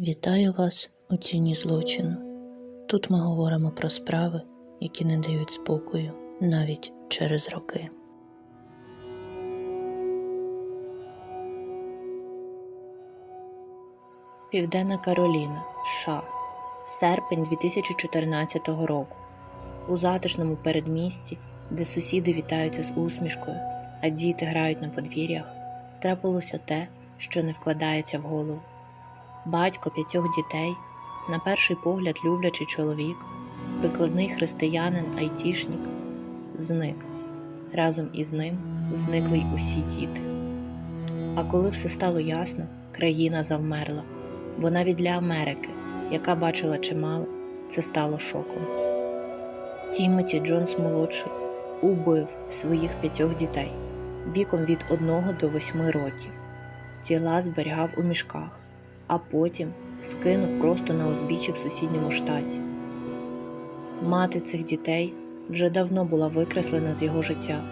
Вітаю вас у тіні злочину. Тут ми говоримо про справи, які не дають спокою навіть через роки. Південна Кароліна, США. Серпень 2014 року. У затишному передмісті, де сусіди вітаються з усмішкою, а діти грають на подвір'ях, трапилося те, що не вкладається в голову. Батько п'ятьох дітей, на перший погляд люблячий чоловік, прикладний християнин айтішник, зник. Разом із ним зникли й усі діти. А коли все стало ясно, країна завмерла, бо навіть для Америки, яка бачила чимало, це стало шоком. Тімоті Джонс молодший убив своїх п'ятьох дітей віком від 1 до 8 років. Тіла зберігав у мішках, а потім скинув просто на узбіччі в сусідньому штаті. Мати цих дітей вже давно була викреслена з його життя.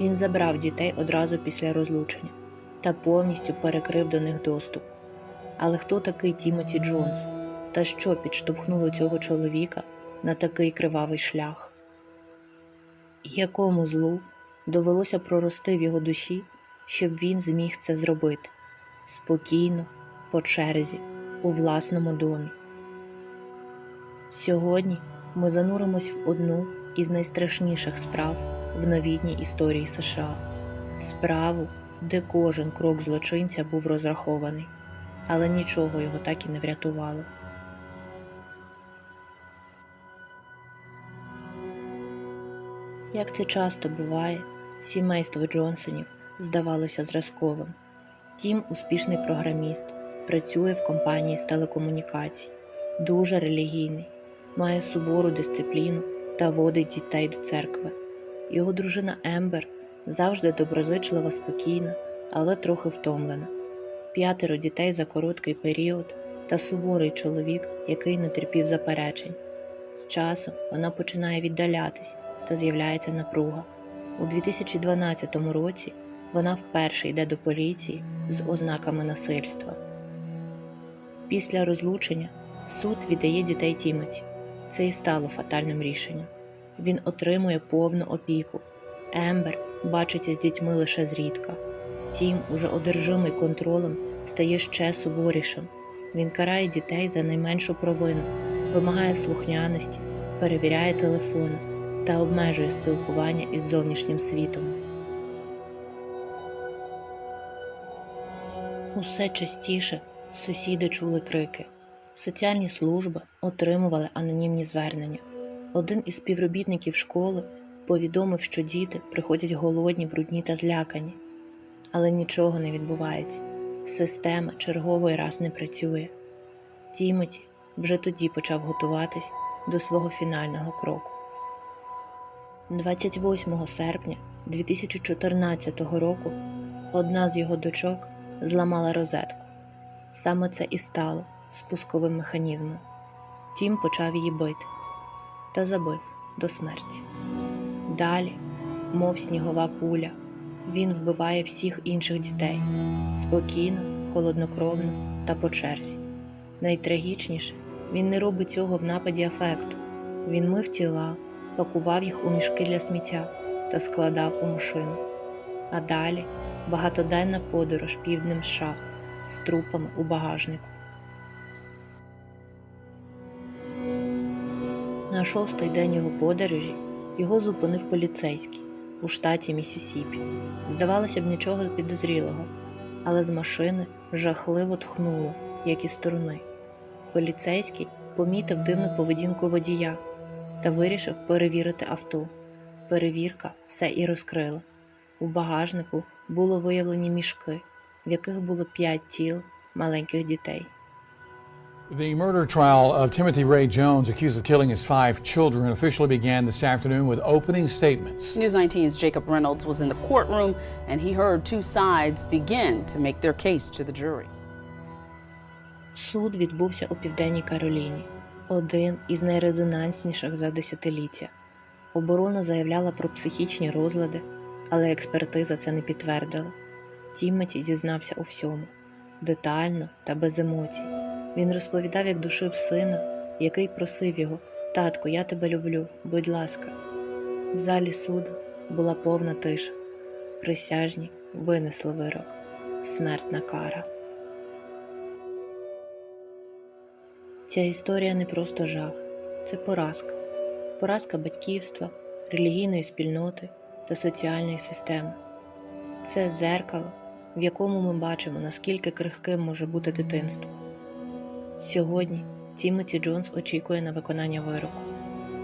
Він забрав дітей одразу після розлучення та повністю перекрив до них доступ. Але хто такий Тімоті Джонс та що підштовхнуло цього чоловіка на такий кривавий шлях? Якому злу довелося прорости в його душі, щоб він зміг це зробити спокійно, по черзі, у власному домі. Сьогодні ми зануримось в одну із найстрашніших справ в новітній історії США справу, де кожен крок злочинця був розрахований, але нічого його так і не врятувало. Як це часто буває, сімейство Джонсонів здавалося зразковим. Тім успішний програміст, працює в компанії з телекомунікацій, дуже релігійний, має сувору дисципліну та водить дітей до церкви. Його дружина Ембер завжди доброзичлива, спокійна, але трохи втомлена. П'ятеро дітей за короткий період та суворий чоловік, який не терпів заперечень. З часом вона починає віддалятись та з'являється напруга. У 2012 році вона вперше йде до поліції з ознаками насильства. Після розлучення суд віддає дітей Тімоті. Це і стало фатальним рішенням. Він отримує повну опіку. Ембер бачиться з дітьми лише зрідка. Тім, уже одержимий контролем, стає ще суворішим. Він карає дітей за найменшу провину, вимагає слухняності, перевіряє телефони та обмежує спілкування із зовнішнім світом. Усе частіше сусіди чули крики. Соціальні служби отримували анонімні звернення. Один із співробітників школи повідомив, що діти приходять голодні, брудні та злякані. Але нічого не відбувається. Система черговий раз не працює. Тімоті вже тоді почав готуватись до свого фінального кроку. 28 серпня 2014 року одна з його дочок зламала розетку. Саме це і стало спусковим механізмом. Тім почав її бити та забив до смерті. Далі, мов снігова куля, він вбиває всіх інших дітей спокійно, холоднокровно та по черзі. Найтрагічніше, він не робить цього в нападі афекту. Він мив тіла, пакував їх у мішки для сміття та складав у машину. А далі багатоденна подорож півднем США з трупами у багажнику. На шостий день його подорожі його зупинив поліцейський у штаті Місісіпі. Здавалося б, нічого підозрілого, але з машини жахливо тхнуло, як із сторони. Поліцейський помітив дивну поведінку водія та вирішив перевірити авто. Перевірка все і розкрила. У багажнику було виявлені мішки, в яких було п'ять тіл маленьких дітей. The murder trial of Timothy Ray Jones, accused of killing his five children, officially began this afternoon with opening statements. News 19's Jacob Reynolds was in the courtroom and he heard two sides begin to make their case to the jury. Суд відбувся у Південній Кароліні, один із найрезонансніших за десятиліття. Оборона заявляла про психічні розлади, але експертиза це не підтвердила. Тімоті зізнався у всьому детально та без емоцій. Він розповідав, як душив сина, який просив його Татку, я тебе люблю, будь ласка. В залі суду була повна тиша. Присяжні винесли вирок смертна кара. Ця історія не просто жах, це поразка. Поразка батьківства, релігійної спільноти та соціальної системи. Це зеркало, в якому ми бачимо, наскільки крихким може бути дитинство. Сьогодні Тімоті Джонс очікує на виконання вироку,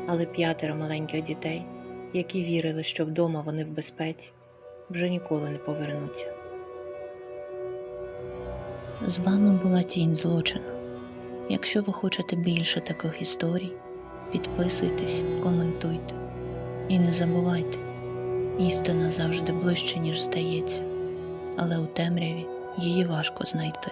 але п'ятеро маленьких дітей, які вірили, що вдома вони в безпеці, вже ніколи не повернуться. З вами була тінь злочину. Якщо ви хочете більше таких історій, підписуйтесь, коментуйте і не забувайте, істина завжди ближче, ніж здається, але у темряві її важко знайти.